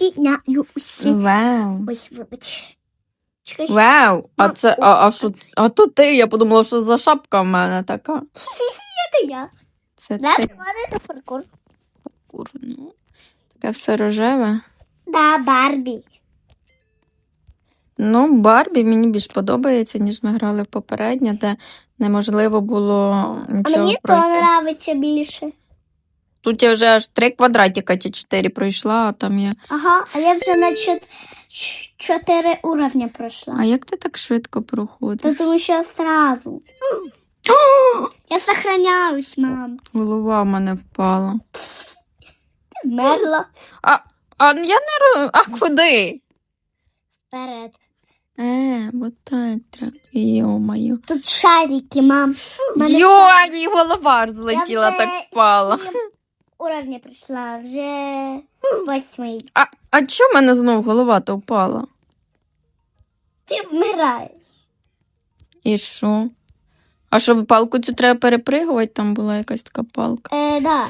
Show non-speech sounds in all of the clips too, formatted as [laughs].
стісняюсь. Вау. Ой, вибач. Чекай. Вау. А Мам, це, а, а що, це- а то ти, я подумала, що за шапка в мене така. [laughs] Це я. Це Да, ти. це паркур. Кур, ну. Таке все рожеве. Да, Барбі. Ну, Барбі мені більш подобається, ніж ми грали в попереднє, де неможливо було А нічого мені то пройти. подобається більше. Тут я вже аж три квадратика чи чотири пройшла, а там я. Ага, а я вже на чот... ч- чотири уровня пройшла. А як ти так швидко проходиш? Та тому що сразу. Я сохраняюсь, мам. Голова в мене впала. Ти вмерла. А, а я не роз... А куди? Вперед. Е, от так треба. Йо-моє. Тут шарики, мам. В мене шарики. голова ж Я злетіла, вже так впала. сім Уровня пройшла, вже восьмий. А, а чого в мене знову голова то впала? Ти вмираєш. І що? А щоб палку цю треба перепригувати, там була якась така палка. Е, да.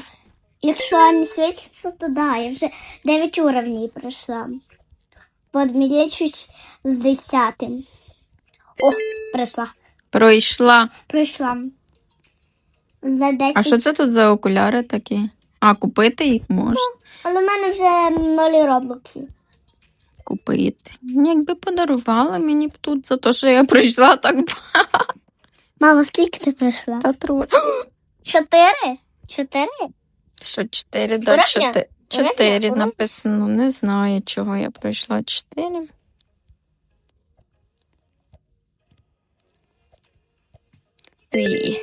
Якщо не свічиться, то да, я вже 9 уровнів пройшла. Подмілячусь з десятим. О, пройшла. Пройшла. Пройшла. За 10. А що це тут за окуляри такі? А, купити їх можна. Але в мене вже ноль роблоксів. Купити. Якби подарували мені б тут за те, що я прийшла так багато. Мама, скільки ти пройшла? багато троє. Чотири? Чотири? Що, чотири, да, чотири. Чотири написано. Не знаю, чого я пройшла чотири. Дві.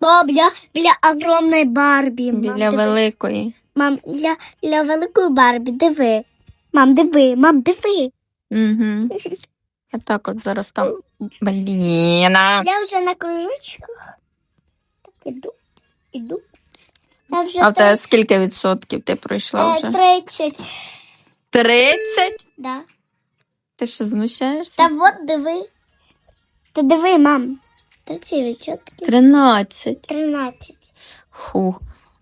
О, біля, огромної Барбі. Мам, Біля диви. великої. Мам, для, для великої Барбі, диви. Мам, диви, мам, диви. Угу. [laughs] Я так от зараз там. Блін. а. Я вже на кружочках. Так іду, іду. Я вже А в тебе скільки відсотків ти пройшла е, вже? 30. Тридцять? Да. Ти що знущаєшся? Та от диви. Та диви, мам. 30 відсотків. Тринадцять. 13. Хух.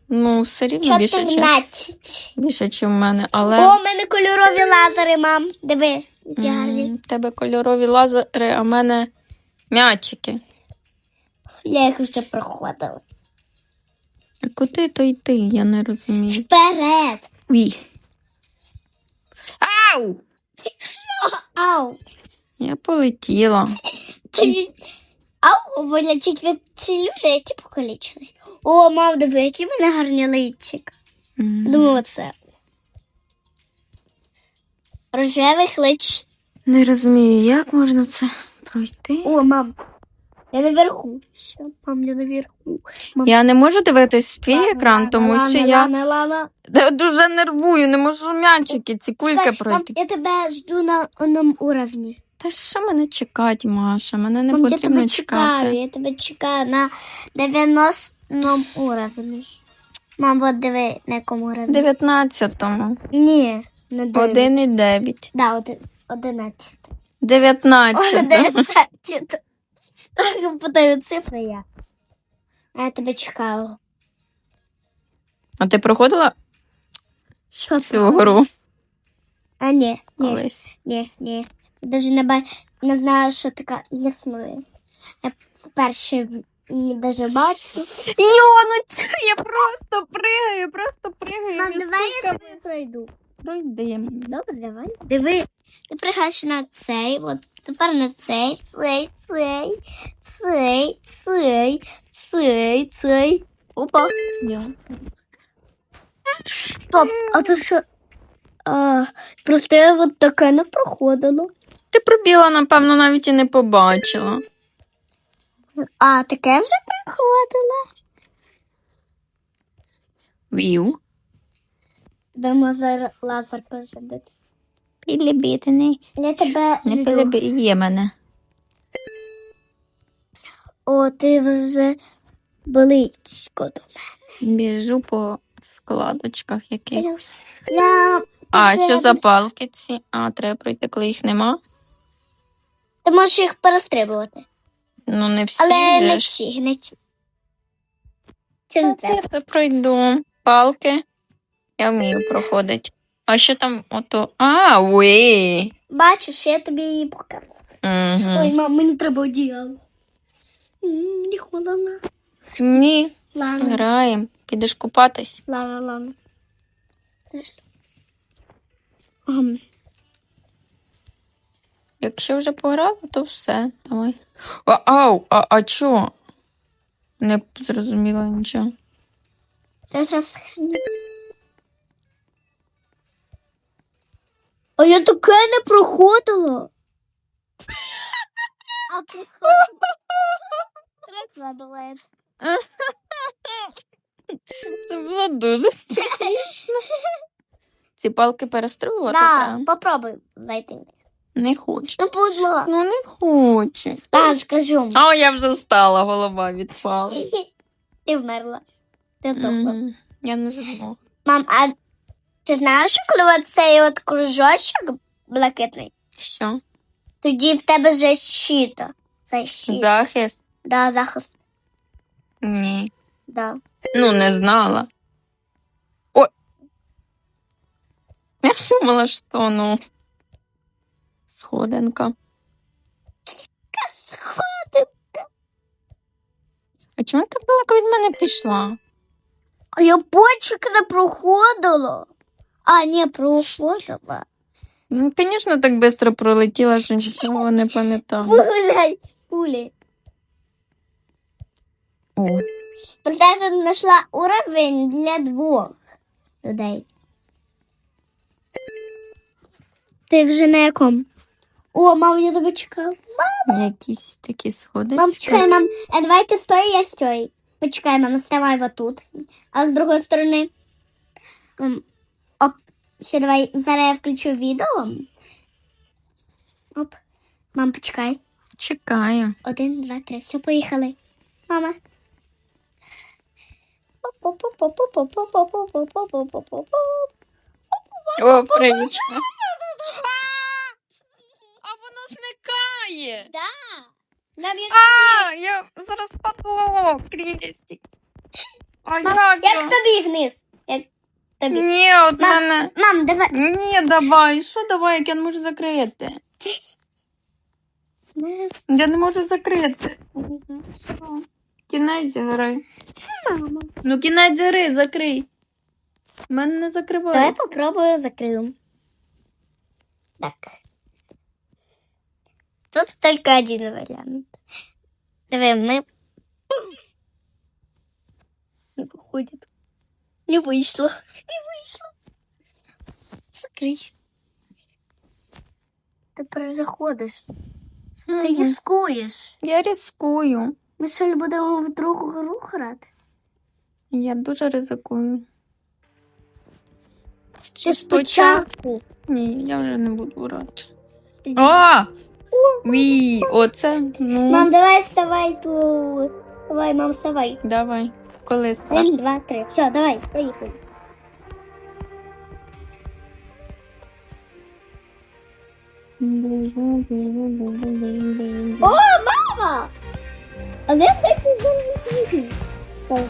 Ну, все рівно більше, чим, більше, ніж в мене, але. О, у мене кольорові лазери, мам. Диви. які гарні. м, тебе кольорові лазери, а в мене м'ячики. Я їх вже проходила. А куди то йти, я не розумію. Вперед. Уй. Ау! Ау. Я полетіла. Ти- Ау, від ці люди, які покалічились. О, мам, диви, які в мене гарні личик. М. Думаю, це. Рожевих лич. Не розумію, як можна це пройти. О, мам. Я наверху. Що, мам, я наверху. Мам. Я не можу дивитись свій екран, тому що я. Я дуже нервую, не можу м'ячики, ці кульки Чекай, мам, пройти. я тебе жду на одному уровні. Та що мене чекати, Маша? Мене не мам, я потрібно тебе чекати. чекаю, я тебе чекаю на 90 уровні. Мам, от диви, на якому уровні. 19-му. Ні, не диви. 1,9. Да, один, 11. 19. 19. Подаю цифри я. А я тебе чекаю. А ти проходила Що цю гру А ні, ні, колись? ні, ні. Даже не, ба... не знаю, що така існує. Я вперше її даже бачу. Йо, ну чо, я просто пригаю, просто пригаю. Мам, давай я тебе пройду. Пройди. Добре, давай. Диви. Ти пригаєш на цей, от тепер на цей, цей, цей, цей, цей, цей, цей. Опа. Стоп, а то що? А, просто я от таке не проходило. Ти пробіла, напевно, навіть і не побачила. А, таке вже проходило. Вів. Будемо зараз лазер пожадити. Підлібітений. Я тебе Не жду. мене. О, ти вже близько до мене. Біжу по складочках яких. мене. Я... А, вже- що за палки ці? А, треба пройти, коли їх нема. Ти можеш їх перестрибувати. Ну, не всі. Але не всі, не всі. Чи не треба? Я це пройду. Палки. Я вмію проходити. А що там ото. А, уи. Бачиш, я тобі її покажу. Ой, Угу. мам, мені треба одіяло. М, Не холодно. Ні, Ладно, граємо. Підеш купатись. ладно, ладно. Знаєш, ам, Якщо вже пограла, то все. Давай. А, ау, а, а чо? Не зрозуміла нічого. Це треба сохранити. А я таке не проходила. А проходила. Прикладала. Це було дуже смішно. Ці палки перестрибувати Да, треба. попробуй зайти. Не хочу. Ну, будь ласка. Ну не хочу. Так, скажу. А я вже встала, голова відпала. [laughs] Ти вмерла. Ти здохла. Мгм. Я не змогла. Мам, а ти знаєш, що коли цей от кружочок блакитний, Що? тоді в тебе защита. Защита. Захист? Да, захист. Ні. Да. Ну, не знала. Ой. Я думала, що ну. Сходинка. Сходи. А чому так далеко від мене пішла? А я почек не проходила. А, не проходила. Ну, звісно, так швидко пролетіла, що нічого не пам'ятала. Гуляй, гуляй. О, Принцеса знайшла уровень для двох людей. Ти вже на якому? О, мам, я тебе чекаю. якісь такі. Мам, чекай, мам. Е, давай ти стой, я стой. Почекай, мам, вставай вот тут. А сторони. м, Оп. Ще давай зараз я включу відео. Оп. Мам, почекай. Чекаю. Один, два, три. Все, поїхали. Мама. О, привіт. А воно зникає. Да. Нам як, А, я зараз паду. Крістік. А Мам, як, як тобі вниз? Як тобі? Ні, от Мам, мене. Мам, давай. Ні, давай. Що давай, як я не можу закрити? Я не можу закрити. Що? Кінець гри. Мама. Ну, кінець гри, закрий. У мене не Давай закривається. попробую закрою. Так. Тут только один вариант. Давай мы... Не выходит. Не вышло. Не вышло. Закрыть. Ты заходиш. Ти Мгм. рискуєш. Я ризикую. Ми що ли будемо в другу гру грати? Я дуже ризикую. Ще спочатку. Ні, я вже не буду грати. А! Ві, оце. Ну, Мам, давай вставай тут. Давай, мам, вставай. давай. Коли став? Один, два, три. Все, давай, поїхали. О, мама! А хочу це